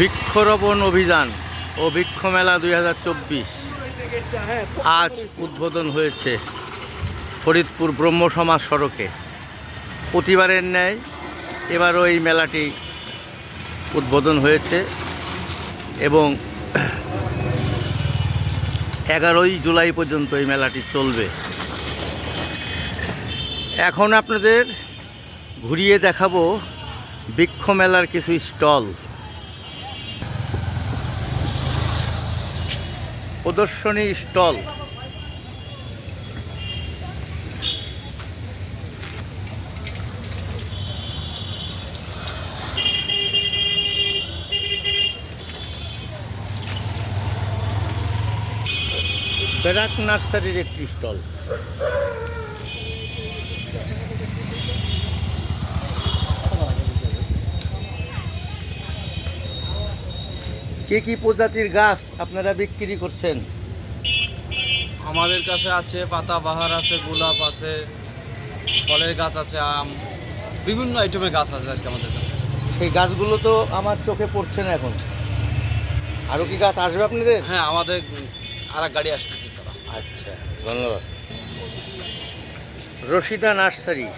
বৃক্ষরোপণ অভিযান ও বৃক্ষ মেলা দুই হাজার চব্বিশ আজ উদ্বোধন হয়েছে ফরিদপুর ব্রহ্ম সমাজ সড়কে। প্রতিবারের ন্যায় এবারও এই মেলাটি উদ্বোধন হয়েছে এবং এগারোই জুলাই পর্যন্ত এই মেলাটি চলবে। এখন আপনাদের ঘুরিয়ে দেখাবো বৃক্ষ মেলার কিছু স্টল। প্রদর্শনী স্টল। ব্যারাক নার্সারির একটি স্টল। কি কি প্রজাতির গাছ আপনারা বিক্রি করছেন? আমাদের কাছে আছে পাতাবাহার আছে গোলাপ আছে ফলের গাছ আছে আম বিভিন্ন আইটেমের গাছ আছে আর কি আমাদের কাছে। সেই গাছগুলো তো আমার চোখে পড়ছে না এখন। আরও কি গাছ আসবে আপনাদের? হ্যাঁ আমাদের আর এক গাড়ি আসতেছে তারা। আচ্ছা ধন্যবাদ। রশিদা নার্সারি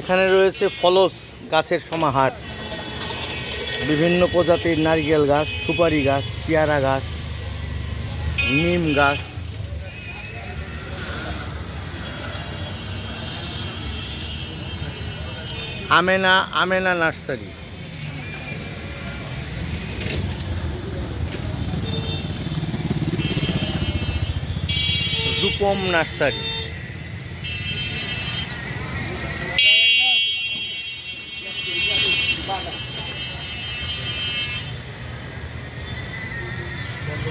এখানে রয়েছে ফলস গাছের সমাহার। বিভিন্ন প্রজাতির নারকেল গাছ, সুপারি গাছ, পেয়ারা গাছ, নিম গাছ। আমেনা আমেনা নার্সারি। রূপম নার্সারি। এটি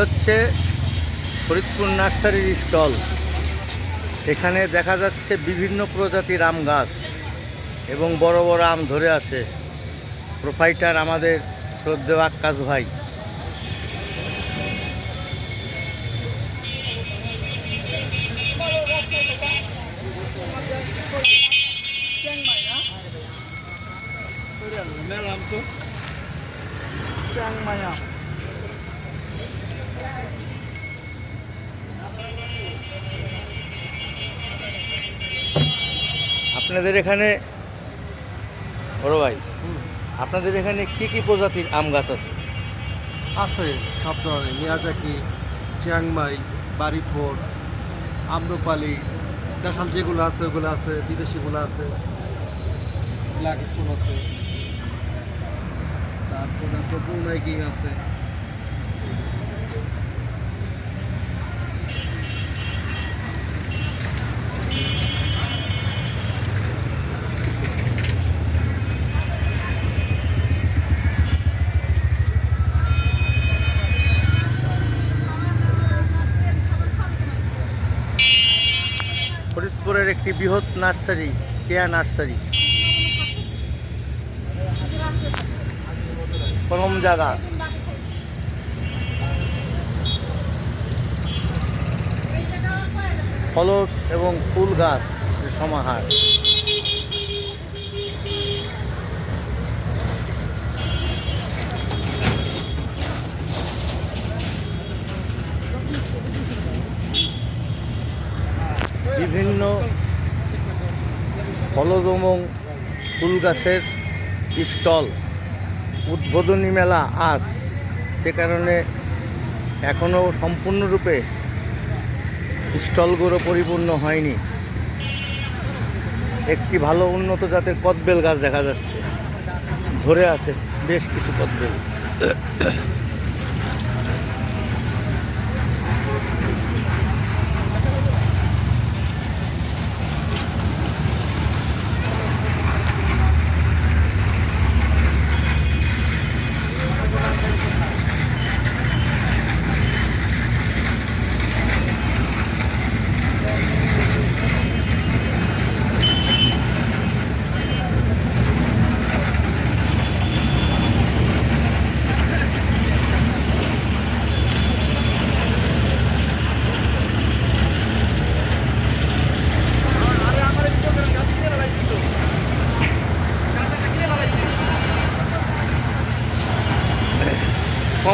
হচ্ছে ফরিদপুর নার্সারির স্টল। এখানে দেখা যাচ্ছে বিভিন্ন প্রজাতির আম গাছ এবং বড় বড় আম ধরে আছে। প্রোপাইটার আমাদের শ্রদ্ধেয় আক্কাস ভাই। আপনাদের এখানে বড় ভাই। আপনাদের এখানে কি কি প্রজাতির আম গাছ আছে? আছে সব ধরনের। মিয়াজাকি, চিয়াংমাই বাড়িফোর আম্রপালি, দেশাল যেগুলো আছে, ওগুলো আছে, বিদেশিগুলো আছে ব্ল্যাক স্টোন আছে, তারপরে আপনার আছে। ফরিদপুরের একটি বৃহৎ নার্সারি কেয়া নার্সারি। করমজা গাছ ফলস এবং ফুল গাছ সমাহার। বিভিন্ন ফলদ এবং ফুল গাছের স্টল, উদ্বোধনী মেলা আজ। সে কারণে এখনও সম্পূর্ণরূপে স্টলগুলো পরিপূর্ণ হয়নি। একটি ভালো উন্নত জাতের কদবেল গাছ দেখা যাচ্ছে। ধরে আছে বেশ কিছু কদবেল।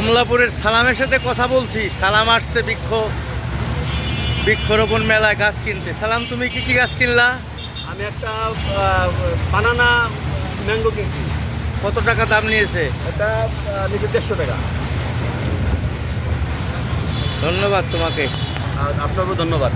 কমলাপুরের সালামের সাথে কথা বলছি। সালাম আসছে বৃক্ষ বৃক্ষরোপণ মেলায় গাছ কিনতে। সালাম তুমি কি কি গাছ কিনলা? আমি একটা বানানা ম্যাঙ্গো কিনছি। কত টাকা দাম নিয়েছে? এটা নিচে দেড়শো টাকা। ধন্যবাদ তোমাকে। আপনারও ধন্যবাদ।